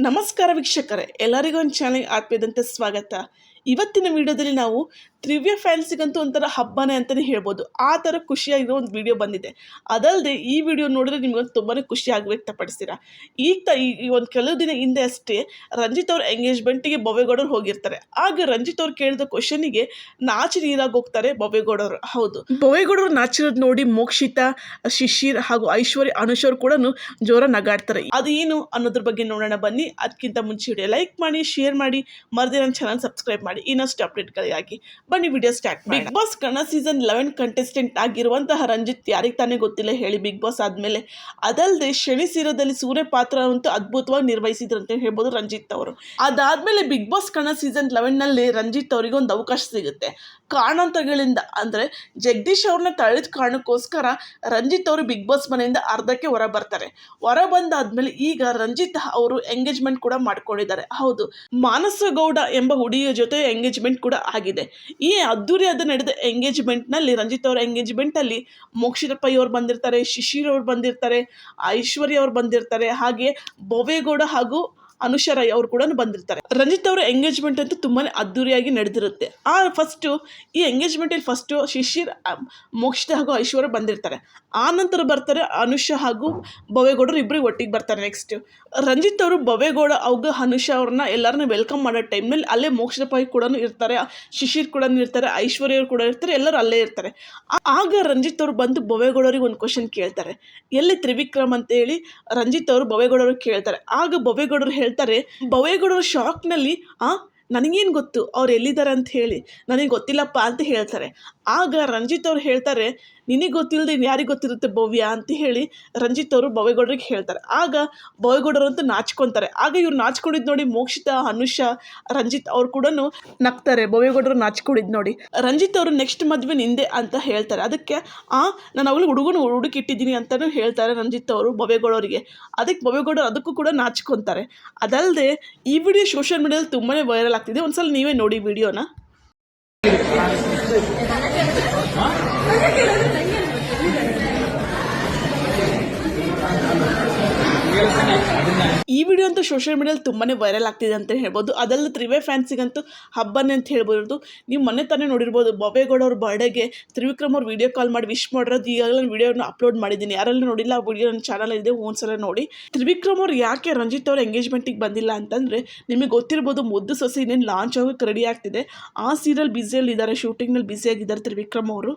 ನಮಸ್ಕಾರ ವೀಕ್ಷಕರೇ ಎಲ್ಲರಿಗೂ ಒಂದು ಚಾನಲ್ ಆತ್ಮೀಯದಂತೆ ಸ್ವಾಗತ. ಇವತ್ತಿನ ವಿಡಿಯೋದಲ್ಲಿ ನಾವು ತ್ರಿವ್ಯ ಫ್ಯಾನ್ಸಿಗಂತೂ ಒಂಥರ ಹಬ್ಬನೇ ಅಂತಲೇ ಹೇಳ್ಬೋದು. ಆ ಥರ ಖುಷಿಯಾಗಿರೋ ಒಂದು ವಿಡಿಯೋ ಬಂದಿದೆ. ಅದಲ್ಲದೆ ಈ ವಿಡಿಯೋ ನೋಡಿದ್ರೆ ನಿಮ್ಗೊಂದು ತುಂಬಾ ಖುಷಿಯಾಗಿ ವ್ಯಕ್ತಪಡಿಸ್ತೀರಾ ಈಗ ತ ಈ ಒಂದು ಕೆಲವು ದಿನ ಹಿಂದೆ ಅಷ್ಟೇ ರಂಜಿತ್ ಅವ್ರ ಎಂಗೇಜ್ಮೆಂಟಿಗೆ ಬೊವೆಗೌಡರು ಹೋಗಿರ್ತಾರೆ. ಆಗ ರಂಜಿತ್ ಅವ್ರು ಕೇಳಿದ ಕ್ವಶನಿಗೆ ನಾಚಿ ನೀರಾಗಿ ಹೋಗ್ತಾರೆ ಬೊವೆಗೌಡರು. ಹೌದು. ಬೊವೆಗೌಡರು ನಾಚಿರೋದು ನೋಡಿ ಮೋಕ್ಷಿತಾ ಶಿಶಿರ್ ಹಾಗೂ ಐಶ್ವರ್ಯ ಅನುಶ್ವರ್ ಕೂಡ ಜೋರ ನಗಾಡ್ತಾರೆ. ಅದು ಏನು ಅನ್ನೋದ್ರ ಬಗ್ಗೆ ನೋಡೋಣ ಬನ್ನಿ. ಅದಕ್ಕಿಂತ ಮುಂಚೆ ವಿಡಿಯೋ ಲೈಕ್ ಮಾಡಿ ಶೇರ್ ಮಾಡಿ. ಮರದಿನ ನನ್ನ ಚಾನಲ್ ಸಬ್ಸ್ಕ್ರೈಬ್ ಮಾಡಿ. ಇನ್ನಷ್ಟು ಅಪ್ಡೇಟ್ಗಳಿಗಾಗಿ ಬನ್ನಿ video start Bigg Boss Kannada season eleven contestant ಆಗಿರುವಂತಹ ರಂಜಿತ್ ಯಾರಿಗೆ ತಾನೇ ಗೊತ್ತಿಲ್ಲ ಹೇಳಿ ಬಿಗ್ ಬಾಸ್ ಆದಮೇಲೆ. ಅದಲ್ಲದೆ ಶನಿ ಸೀರದಲ್ಲಿ ಸೂರ್ಯ ಪಾತ್ರ ಅಂತೂ ಅದ್ಭುತವಾಗಿ ನಿರ್ವಹಿಸಿದ್ರು ಅಂತ ಹೇಳ್ಬೋದು ರಂಜಿತ್ ಅವರು. ಅದಾದಮೇಲೆ ಬಿಗ್ ಬಾಸ್ ಕನ್ನಡ ಸೀಸನ್ ಲೆವೆನ್ನಲ್ಲಿ ರಂಜಿತ್ ಅವರಿಗೆ ಒಂದು ಅವಕಾಶ ಸಿಗುತ್ತೆ. ಕಾರಣಾಂತರಗಳಿಂದ ಅಂದರೆ ಜಗದೀಶ್ ಅವ್ರನ್ನ ತಳೆದ ಕಾರಣಕ್ಕೋಸ್ಕರ ರಂಜಿತ್ ಅವರು ಬಿಗ್ ಬಾಸ್ ಮನೆಯಿಂದ ಅರ್ಧಕ್ಕೆ ಹೊರ ಬರ್ತಾರೆ. ಹೊರ ಬಂದಾದ್ಮೇಲೆ ಈಗ ರಂಜಿತ್ ಅವರು ಎಂಗೇಜ್ಮೆಂಟ್ ಕೂಡ ಮಾಡ್ಕೊಂಡಿದ್ದಾರೆ. ಹೌದು ಮಾನಸ ಗೌಡ ಎಂಬ ಹುಡುಗಿಯ ಜೊತೆ ಎಂಗೇಜ್ಮೆಂಟ್ ಕೂಡ ಆಗಿದೆ. ಈ ಅದ್ದೂರಿಯಾದ ನಡೆದ ಎಂಗೇಜ್ಮೆಂಟ್ನಲ್ಲಿ ರಂಜಿತ್ ಅವರ ಎಂಗೇಜ್ಮೆಂಟಲ್ಲಿ ಮೋಕ್ಷಿತ ಪೈ ಅವ್ರು ಬಂದಿರ್ತಾರೆ, ಶಿಶಿರ್ ಅವ್ರು ಬಂದಿರ್ತಾರೆ, ಐಶ್ವರ್ಯ ಅವ್ರು ಬಂದಿರ್ತಾರೆ, ಹಾಗೆ ಬೊವೇಗೌಡ ಹಾಗೂ ಅನುಷಾ ರೈ ಅವರು ಕೂಡ ಬಂದಿರ್ತಾರೆ. ರಂಜಿತ್ ಅವರ ಎಂಗೇಜ್ಮೆಂಟ್ ಅಂತೂ ತುಂಬಾನೇ ಅದ್ದೂರಿಯಾಗಿ ನಡೆದಿರುತ್ತೆ. ಆ ಫಸ್ಟು ಈ ಎಂಗೇಜ್ಮೆಂಟಲ್ಲಿ ಫಸ್ಟು ಶಿಶಿರ್ ಮೋಕ್ಷಿತ ಹಾಗೂ ಐಶ್ವರ್ಯ ಬಂದಿರ್ತಾರೆ. ಆ ನಂತರ ಬರ್ತಾರೆ ಅನುಷಾ ಹಾಗೂ ಬವೇಗೌಡರು ಇಬ್ಬರಿಗೆ ಒಟ್ಟಿಗೆ ಬರ್ತಾರೆ ನೆಕ್ಸ್ಟ್ ರಂಜಿತ್ ಅವರು ಬವೇಗೌಡ ಹಾಗೂ ಅನುಷಾ ಅವ್ರನ್ನ ಎಲ್ಲರನ್ನ ವೆಲ್ಕಮ್ ಮಾಡೋ ಟೈಮ್ನಲ್ಲಿ ಅಲ್ಲೇ ಮೋಕ್ಷದ ಪೈ ಕೂಡ ಇರ್ತಾರೆ. ಶಿಶಿರ್ ಕೂಡ ಇರ್ತಾರೆ, ಐಶ್ವರ್ಯ ಅವ್ರು ಕೂಡ ಇರ್ತಾರೆ, ಎಲ್ಲರೂ ಅಲ್ಲೇ ಇರ್ತಾರೆ. ಆಗ ರಂಜಿತ್ ಅವರು ಬಂದು ಬವೇಗೌಡರಿಗೆ ಒಂದು ಕ್ವಶನ್ ಕೇಳ್ತಾರೆ. ಎಲ್ಲಿ ತ್ರಿವಿಕ್ರಮ್ ಅಂತ ಹೇಳಿ ರಂಜಿತ್ ಅವರು ಬವೇಗೌಡರು ಕೇಳ್ತಾರೆ. ಆಗ ಬವೇಗೌಡರು ಹೇಳ್ತಾರೆ ಬೊವೇಗೌಡರು ಶಾಕ್ನಲ್ಲಿ ಆ ನನಗೇನು ಗೊತ್ತು? ಅವ್ರು ಎಲ್ಲಿದ್ದಾರೆ ಅಂತ ಹೇಳಿ. ನನಗೆ ಗೊತ್ತಿಲ್ಲಪ್ಪ ಅಂತ ಹೇಳ್ತಾರೆ. ಆಗ ರಂಜಿತ್ ಅವ್ರು ಹೇಳ್ತಾರೆ, ನಿನಗೆ ಗೊತ್ತಿಲ್ಲದೆ ಯಾರಿಗೆ ಗೊತ್ತಿರುತ್ತೆ ಭವ್ಯ? ಅಂತ ಹೇಳಿ ರಂಜಿತ್ ಅವರು ಬವೆಗೌಡ್ರಿಗೆ ಹೇಳ್ತಾರೆ. ಆಗ ಬವೆಗೌಡರು ಅಂತ ನಾಚ್ಕೊತಾರೆ. ಆಗ ಇವ್ರು ನಾಚ್ಕೊಂಡಿದ್ದು ನೋಡಿ ಮೋಕ್ಷಿತ, ಅನುಷ, ರಂಜಿತ್ ಅವ್ರು ಕೂಡ ನಗ್ತಾರೆ. ಬೊವೇಗೌಡರು ನಾಚ್ಕೊಂಡಿದ್ದು ನೋಡಿ. ರಂಜಿತ್ ಅವರು ನೆಕ್ಸ್ಟ್ ಮದುವೆ ನಿಂದೆ ಅಂತ ಹೇಳ್ತಾರೆ. ಅದಕ್ಕೆ, ಆ, ನಾನು ಅವಳು ಹುಡುಗನ ಹುಡುಕಿಟ್ಟಿದ್ದೀನಿ ಅಂತಲೂ ಹೇಳ್ತಾರೆ ರಂಜಿತ್ ಅವರು ಬೊವೇಗೌಡರಿಗೆ ಅದಕ್ಕೆ ಬೊವೇಗೌಡರು ಅದಕ್ಕೂ ಕೂಡ ನಾಚ್ಕೊತಾರೆ. ಅದಲ್ಲದೆ ಈ ವಿಡಿಯೋ ಸೋಷಿಯಲ್ ಮೀಡಿಯಾದಲ್ಲಿ ತುಂಬಾ ವೈರಲ್ ಆಗ್ತಿದೆ. ಒಂದ್ಸಲ ನೀವೇ ನೋಡಿ ವಿಡಿಯೋನ. 啊等一下等一 ಈ ವಿಡಿಯೋ ಅಂತೂ ಸೋಷಿಯಲ್ ಮೀಡಿಯಲ್ಲಿ ತುಂಬಾ ವೈರಲ್ ಆಗ್ತಿದೆ ಅಂತ ಹೇಳ್ಬೋದು. ಅದಲ್ಲೂ ತ್ರಿವೇ ಫ್ಯಾನ್ಸಿಗಂತೂ ಹಬ್ಬನೇ ಅಂತ ಹೇಳ್ಬೋದು. ನೀವು ಮೊನ್ನೆ ತಾನೇ ನೋಡಿರ್ಬೋದು ಬೊಬೇಗೌಡ ಅವ್ರ ಬರ್ಡೇಗೆ ತ್ರಿವಿಕ್ರಮ್ ಅವ್ರು ವಿಡಿಯೋ ಕಾಲ್ ಮಾಡಿ ವಿಶ್ ಮಾಡಿರೋದು, ಈಗಾಗಲೇ ವಿಡಿಯೋನ ಅಪ್ಲೋಡ್ ಮಾಡಿದ್ದೀನಿ. ಯಾರಲ್ಲೂ ನೋಡಿಲ್ಲ, ಆ ವಿಡಿಯೋ ನನ್ನ ಚಾನಲ್ ಇದೆ ಒಂದ್ಸಲ ನೋಡಿ. ತ್ರಿವಿಕ್ರಮ್ ಅವ್ರು ಯಾಕೆ ರಂಜಿತ್ ಅವ್ರ ಎಂಗೇಜ್ಮೆಂಟಿಗೆ ಬಂದಿಲ್ಲ ಅಂತಂದರೆ, ನಿಮಗೆ ಗೊತ್ತಿರ್ಬೋದು ಮುದ್ದು ಸೊಸೆ ಇನ್ನೇನು ಲಾಂಚ್ ಆಗೋಕ್ಕೆ ರೆಡಿ ಆಗ್ತಿದೆ. ಆ ಸೀರಿಯಲ್ ಬ್ಯುಸಿಯಲ್ಲಿದ್ದಾರೆ ಶೂಟಿಂಗ್ನಲ್ಲಿ ಬ್ಯುಸಿಯಾಗಿದ್ದಾರೆ ತ್ರಿವಿಕ್ರಮ್ ಅವರು.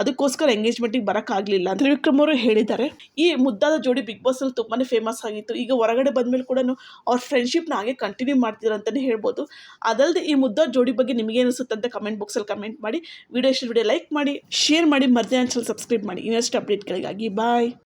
ಅದಕ್ಕೋಸ್ಕರ ಎಂಗೇಜ್ಮೆಂಟಿಗೆ ಬರೋಕ್ಕಾಗಲಿಲ್ಲ ತ್ರಿವಿಕ್ರಮ್ ಅವರು ಹೇಳಿದ್ದಾರೆ. ಈ ಮುದ್ದಾದ ಜೋಡಿ ಬಿಗ್ ಬಾಸಲ್ಲಿ ತುಂಬಾ ಫೇಮಸ್ ಆಗಿತ್ತು. ಈಗ ಹೊರಗಡೆ ಬಂದಮೇಲೆ ಕೂಡ ಅವ್ರ ಫ್ರೆಂಡ್ಶಿಪ್ನ ಹಾಗೆ ಕಂಟಿನ್ಯೂ ಮಾಡ್ತಿದ್ರು ಅಂತಲೇ ಹೇಳ್ಬೋದು. ಅದಲ್ಲದೆ ಈ ಮುದ್ದಾದ ಜೋಡಿ ಬಗ್ಗೆ ನಿಮಗೆ ಅನಿಸುತ್ತೆ ಅಂತ ಕಮೆಂಟ್ ಬಾಕ್ಸಲ್ಲಿ ಕಮೆಂಟ್ ಮಾಡಿ. ವಿಡಿಯೋ ಇಷ್ಟ ವಿಡಿಯೋ ಲೈಕ್ ಮಾಡಿ ಶೇರ್ ಮಾಡಿ, ಮರ್ದೇ ಚಾನಲ್ ಸಬ್ಸ್ಕ್ರೈಬ್ ಮಾಡಿ. ಇನ್ನಷ್ಟು ಅಪ್ಡೇಟ್ಗಳಿಗಾಗಿ ಬಾಯ್